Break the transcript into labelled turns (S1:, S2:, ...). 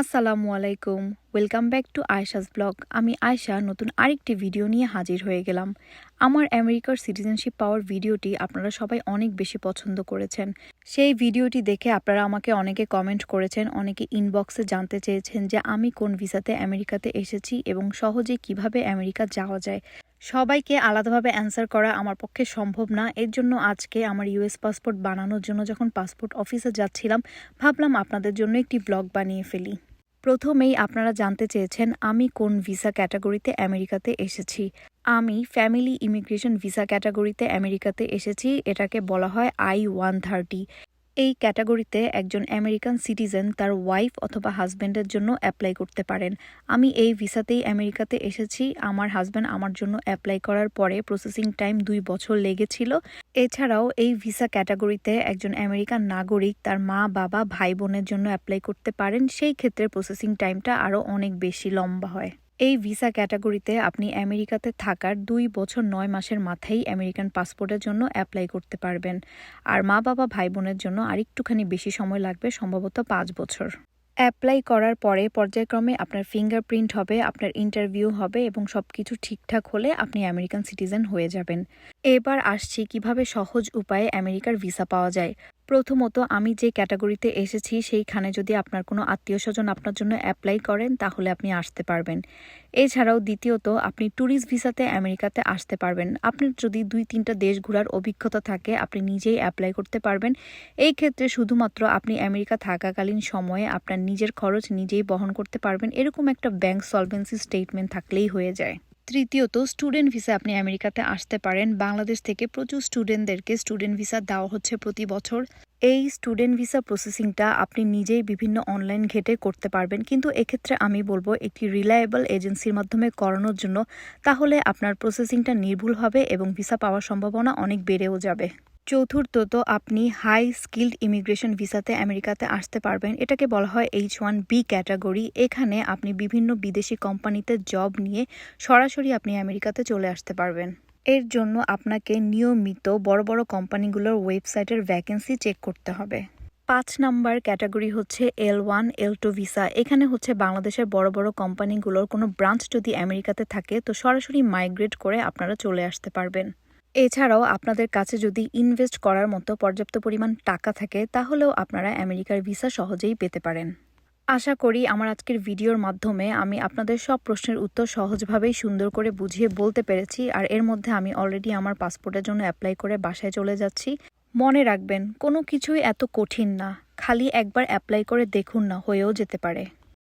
S1: আসসালামু আলাইকুম। Welcome back to Ayesha's blog আমি আয়শা, নতুন আরেকটি ভিডিও নিয়ে হাজির হয়ে গেলাম। আমার আমেরিকার সিটিজেনশিপ পাওয়ার ভিডিওটি আপনারা সবাই অনেক বেশি পছন্দ করেছেন। সেই ভিডিওটি দেখে আপনারা আমাকে অনেকে কমেন্ট করেছেন, অনেকে ইনবক্সে জানতে চেয়েছেন যে আমি কোন ভিসাতে আমেরিকাতে এসেছি এবং সহজে কীভাবে আমেরিকা যাওয়া যায়। সবাইকে আলাদাভাবে অ্যান্সার করা আমার পক্ষে সম্ভব না। এর জন্য আজকে আমার ইউএস পাসপোর্ট বানানোর জন্য যখন পাসপোর্ট অফিসে যাচ্ছিলাম, ভাবলাম আপনাদের জন্য একটি ব্লগ বানিয়ে ফেলি। প্রথমেই আপনারা জানতে চেয়েছেন, আমি কোন ভিসা ক্যাটাগরিতে আমেরিকাতে এসেছি। আমি ফ্যামিলি ইমিগ্রেশন ভিসা ক্যাটাগরিতে আমেরিকাতে এসেছি, এটাকে বলা হয় আই ওয়ান থার্টি এই ক্যাটাগরিতে একজন আমেরিকান সিটিজেন তার ওয়াইফ অথবা হাজব্যান্ডের জন্য অ্যাপ্লাই করতে পারেন। আমি এই ভিসাতেই আমেরিকাতে এসেছি। আমার হাজব্যান্ড আমার জন্য অ্যাপ্লাই করার পরে প্রসেসিং টাইম দুই বছর লেগেছিল। এছাড়াও এই ভিসা ক্যাটাগরিতে একজন আমেরিকান নাগরিক তার মা, বাবা ভাই বোনের জন্য অ্যাপ্লাই করতে পারেন। সেই ক্ষেত্রে প্রসেসিং টাইমটা আরও অনেক বেশি লম্বা হয়। এই ভিসা ক্যাটাগরিতে আপনি আমেরিকাতে থাকার দুই বছর নয় মাসের মাথায় আমেরিকান পাসপোর্টের জন্য অ্যাপ্লাই করতে পারবেন। আর মা, বাবা ভাই বোনের জন্য আরেকটুখানি বেশি সময় লাগবে, সম্ভবত পাঁচ বছর। অ্যাপ্লাই করার পরে পর্যায়ক্রমে আপনার ফিঙ্গারপ্রিন্ট হবে, আপনার ইন্টারভিউ হবে এবং সব কিছু ঠিকঠাক হলে আপনি আমেরিকান সিটিজেন হয়ে যাবেন। এবার আসছি কীভাবে সহজ উপায়ে আমেরিকার ভিসা পাওয়া যায়। প্রথমত আমি যে ক্যাটাগরিতে এসেছি, সেইখানে যদি আপনার কোনো আত্মীয় স্বজন আপনার জন্য অ্যাপ্লাই করেন, তাহলে আপনি আসতে পারবেন। এছাড়াও দ্বিতীয়ত, আপনি ট্যুরিস্ট ভিসাতে আমেরিকাতে আসতে পারবেন। আপনার যদি দুই তিনটা দেশ ঘোরার অভিজ্ঞতা থাকে, আপনি নিজেই অ্যাপ্লাই করতে পারবেন। এই ক্ষেত্রে শুধুমাত্র আপনি আমেরিকা থাকাকালীন সময়ে আপনার নিজের খরচ নিজেই বহন করতে পারবেন। এরকম একটা ব্যাংক সলভেন্সি স্টেটমেন্ট থাকলেই হয়ে যায়। তৃতীয়ত স্টুডেন্ট ভিসা আপনি আমেরিকাতে আসতে পারেন। বাংলাদেশ থেকে প্রচুর স্টুডেন্টদেরকে স্টুডেন্ট ভিসা দেওয়া হচ্ছে প্রতি বছর। এই স্টুডেন্ট ভিসা প্রসেসিংটা আপনি নিজেই বিভিন্ন অনলাইন ঘেটে করতে পারবেন। কিন্তু এক্ষেত্রে আমি বলব, একটি রিলায়েবল এজেন্সির মাধ্যমে করানোর জন্য, তাহলে আপনার প্রসেসিংটা নির্ভুল হবে এবং ভিসা পাওয়ার সম্ভাবনা অনেক বেড়েও যাবে। চতুর্থত আপনি হাই স্কিল্ড ইমিগ্রেশন ভিসাতে আমেরিকাতে আসতে পারবেন। এটাকে বলা হয় এইচ ওয়ান বি ক্যাটাগরি এখানে আপনি বিভিন্ন বিদেশি কোম্পানিতে জব নিয়ে সরাসরি আপনি আমেরিকাতে চলে আসতে পারবেন। এর জন্য আপনাকে নিয়মিত বড় বড় কোম্পানিগুলোর ওয়েবসাইটের ভ্যাকেন্সি চেক করতে হবে। পাঁচ নাম্বার ক্যাটাগরি হচ্ছে L one L two visa এখানে হচ্ছে বাংলাদেশের বড় বড় কোম্পানিগুলোর কোনো ব্রাঞ্চ যদি আমেরিকাতে থাকে, তো সরাসরি মাইগ্রেট করে আপনারা চলে আসতে পারবেন। এছাড়াও আপনাদের কাছে যদি ইনভেস্ট করার মতো পর্যাপ্ত পরিমাণ টাকা থাকে, তাহলেও আপনারা আমেরিকার ভিসা সহজেই পেতে পারেন। আশা করি আমার আজকের ভিডিওর মাধ্যমে আমি আপনাদের সব প্রশ্নের উত্তর সহজভাবেই সুন্দর করে বুঝিয়ে বলতে পেরেছি, আর এর মধ্যে আমি অলরেডি আমার পাসপোর্টের জন্য অ্যাপ্লাই করে বাসায় চলে যাচ্ছি। মনে রাখবেন, কোনো কিছুই এত কঠিন না, খালি একবার অ্যাপ্লাই করে দেখুন না, হয়েও যেতে পারে।